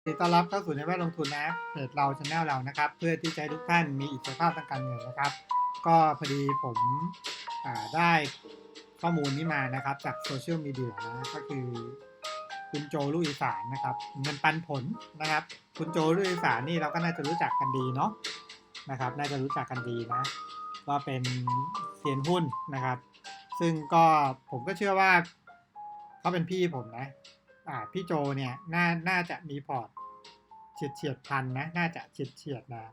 ยินดีต้อนรับเข้าสู่ในแวดลงทุนนะเพจเราช anel เรานะครับ เพื่อที่จะให้ทุกท่านมีอิสรภาพทางการเงินนะครับ ก็พอดีผมได้ข้อมูลนี้มานะครับ จากโซเชียลมีเดียนะก็คือคุณโจลูกอีสานนะครับเงินปันผลนะครับ คุณโจลูกอีสานนี่เราก็น่าจะรู้จักกันดีเนาะนะครับ น่าจะรู้จักกันดีนะก็เป็นเซียนหุ้นนะครับ ซึ่งก็ผมก็เชื่อว่าเขาเป็นพี่ผมนะ พี่โจเนี่ยน่าน่าจะมีพอร์ตเฉียดเฉียดพันนะ น่าจะเฉียดเฉียดนะ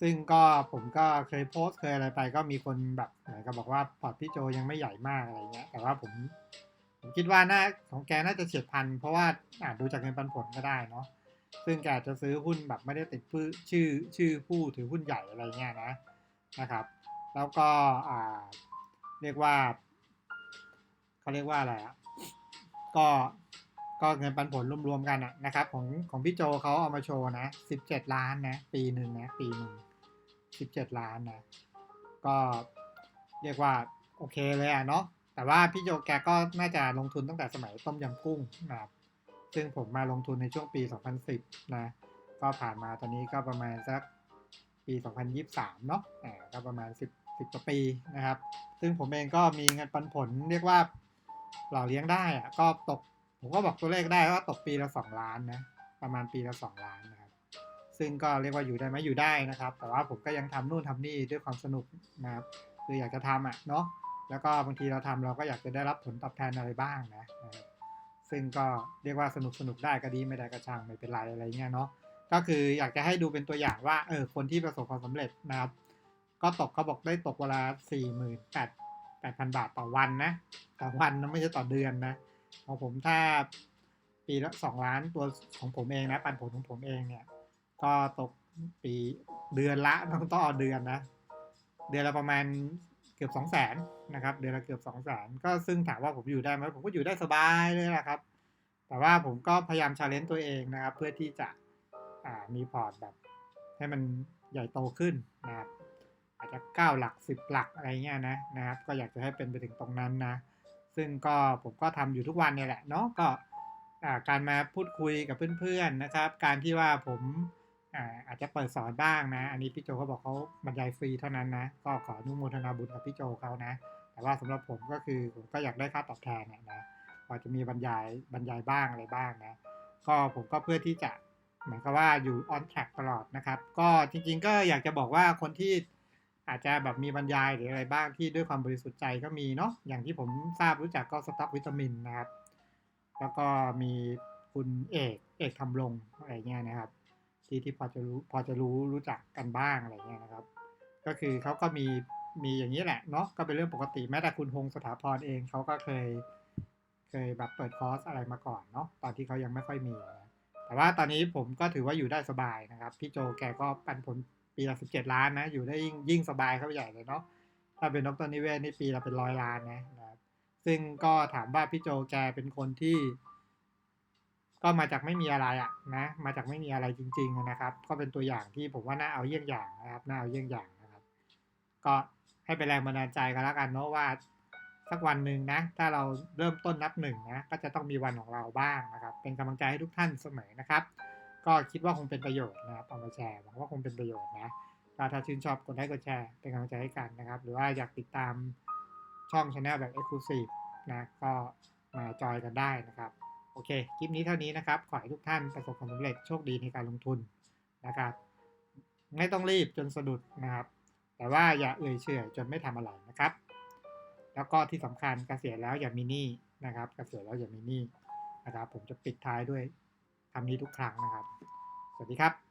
ซึ่งก็ผมก็เคยโพสเคยอะไรไป ก็มีคนแบบเหมือนกับบอกว่าพอร์ตพี่โจยังไม่ใหญ่มากอะไรเงี้ย แต่ว่าผมผมคิดว่าน่าของแกน่าจะเฉียดพัน เพราะว่าอ่าดูจากเงินปันผลก็ได้เนาะซึ่งแกจะซื้อหุ้นแบบไม่ได้ติดชื่อชื่อชื่อผู้ถือหุ้นใหญ่อะไรเงี้ยนะนะครับ แล้วก็อ่าเรียกว่าเขาเรียกว่าอะไรอะก็ ก็เงินปันผลรวมๆกันอะนะครับ ของของพี่โจเขาเอามาโชว์นะสิบเจ็ดล้านนะ ปีหนึ่งนะปีหนึ่งสิบเจ็ดล้านนะ ก็เรียกว่าโอเคเลยอะเนาะแต่ว่าพี่โจแกก็น่าจะลงทุนตั้งแต่สมัยต้มยำกุ้งนะครับซึ่งผมมาลงทุนในช่วงปี 2010 นะ ก็ผ่านมาตอนนี้ก็ประมาณสักปี 2023 เนาะอ่าก็ประมาณ 10 10กว่าปีนะครับ ซึ่งผมเองก็มีเงินปันผลเรียกว่าหล่อเลี้ยงได้อะก็ตก ผมก็บอกตัวเลขได้ว่าตกปีละ2ล้านนะ ประมาณปีละ2ล้านนะครับ ซึ่งก็เรียกว่าอยู่ได้ไหมอยู่ได้นะครับ แต่ว่าผมก็ยังทำนู่นทำนี่ด้วยความสนุกนะครับ คืออยากจะทำอะเนาะ แล้วก็บางทีเราทำเราก็อยากจะได้รับผลตอบแทนอะไรบ้างนะ ซึ่งก็เรียกว่าสนุกสนุกได้ก็ดีไม่ได้ก็ช่างไม่เป็นไรอะไรเงี้ยเนาะ ก็คืออยากจะให้ดูเป็นตัวอย่างว่าเออคนที่ประสบความสำเร็จนะครับ ก็ตกเขาบอกได้ตกเวลาสี่หมื่นแปดแปดพันบาทต่อวันนะ ต่อวันนะไม่ใช่ต่อเดือนนะ ของผมถ้าปีละสองล้านตัวของผมเองนะปันผลของผมเองเนี่ย ก็ตกปีเดือนละต้องต่อเดือนนะ เดือนละประมาณเกือบสองแสนนะครับ เดือนละเกือบสองแสนก็ซึ่งถามว่าผมอยู่ได้ไหมผมก็อยู่ได้สบายเลยแหละครับ แต่ว่าผมก็พยายามชาเลนจ์ตัวเองนะครับ เพื่อที่จะมีพอร์ตแบบ ให้มันใหญ่โตขึ้นนะครับอาจจะเก้าหลักสิบหลักอะไรเงี้ยนะนะครับ ก็อยากจะให้เป็นไปถึงตรงนั้นนะ ซึ่งก็ผมก็ทำอยู่ทุกวันเนี่ยแหละเนาะก็าการมาพูดคุยกับเพื่อนๆนะครับ การที่ว่าผมอาอาจจะเปิดสอนบ้างนะ อันนี้พี่โจเขาบอกเขาบรรยายฟรีเท่านั้นนะ ก็ขออนุโมทนาบุญกับพี่โจเขานะ แต่ว่าสำหรับผมก็คือผมก็อยากได้ค่าตอบแทนนะนะพอจะมีบรรยายบรรยายบ้างอะไรบ้างนะ ก็ผมก็เพื่อที่จะเหมือนกับว่าอยู่ on track ตลอดนะครับ ก็จริงๆก็อยากจะบอกว่าคนที่ อาจจะแบบมีบรรยายหรืออะไรบ้างที่ด้วยความบริสุทธิ์ใจก็มีเนาะอย่างที่ผมทราบรู้จักก็สต็อกวิตามินนะครับ แล้วก็มีคุณเอกเอกทำลงอะไรเงี้ยนะครับ ที่ที่พอจะรู้พอจะรู้รู้จักกันบ้างอะไรเงี้ยนะครับ ก็คือเขาก็มีมีอย่างนี้แหละเนาะก็เป็นเรื่องปกติแม้แต่คุณฮงสถาพรเองเขาก็เคย เคยแบบเปิดคอร์สอะไรมาก่อนเนาะตอนที่เขายังไม่ค่อยมี แต่ว่าตอนนี้ผมก็ถือว่าอยู่ได้สบายนะครับ พี่โจแกก็ปันผล ปีละสิบเจ็ดล้านนะ อยู่ได้ยิ่งยิ่งสบายเข้าไปใหญ่เลยเนาะถ้าเป็นดรนิเวศนี่ปีละเป็นร้อยล้านนะนะครับซึ่งก็ถามว่าพี่โจแกเป็นคนที่ ก็มาจากไม่มีอะไรอะนะ มาจากไม่มีอะไรจริง ๆนะครับ ก็เป็นตัวอย่างที่ผมว่าน่าเอาเยี่ยงอย่างนะครับน่าเอาเยี่ยงอย่างนะครับ ก็ให้เป็นแรงบันดาลใจกันแล้วกันเนาะว่าสักวันหนึ่งนะ ถ้าเราเริ่มต้นนับหนึ่งนะ ก็จะต้องมีวันของเราบ้างนะครับ เป็นกำลังใจให้ทุกท่านเสมอนะครับ ก็คิดว่าคงเป็นประโยชน์นะครับเอามาแชร์หวังว่าคงเป็นประโยชน์นะถ้าถ้าชื่นชอบกดไลค์กดแชร์เป็นกำลังใจให้กันนะครับ หรือว่าอยากติดตามช่องช anel แบบ Exclusive นะก็มาจอยกันได้นะครับ โอเค คลิปนี้เท่านี้นะครับ ขอให้ทุกท่านประสบความสำเร็จโชคดีในการลงทุนนะครับ ไม่ต้องรีบจนสะดุดนะครับ แต่ว่าอย่าเอื่อยเฉอยจนไม่ทำอะไรนะครับ แล้วก็ที่สำคัญเกษียณแล้วอย่ามีหนี้นะครับเกษียณแล้วอย่ามีหนี้นะครับ ผมจะปิดท้ายด้วยำนี้ทุกครั้งนะครับ สวัสดีครับ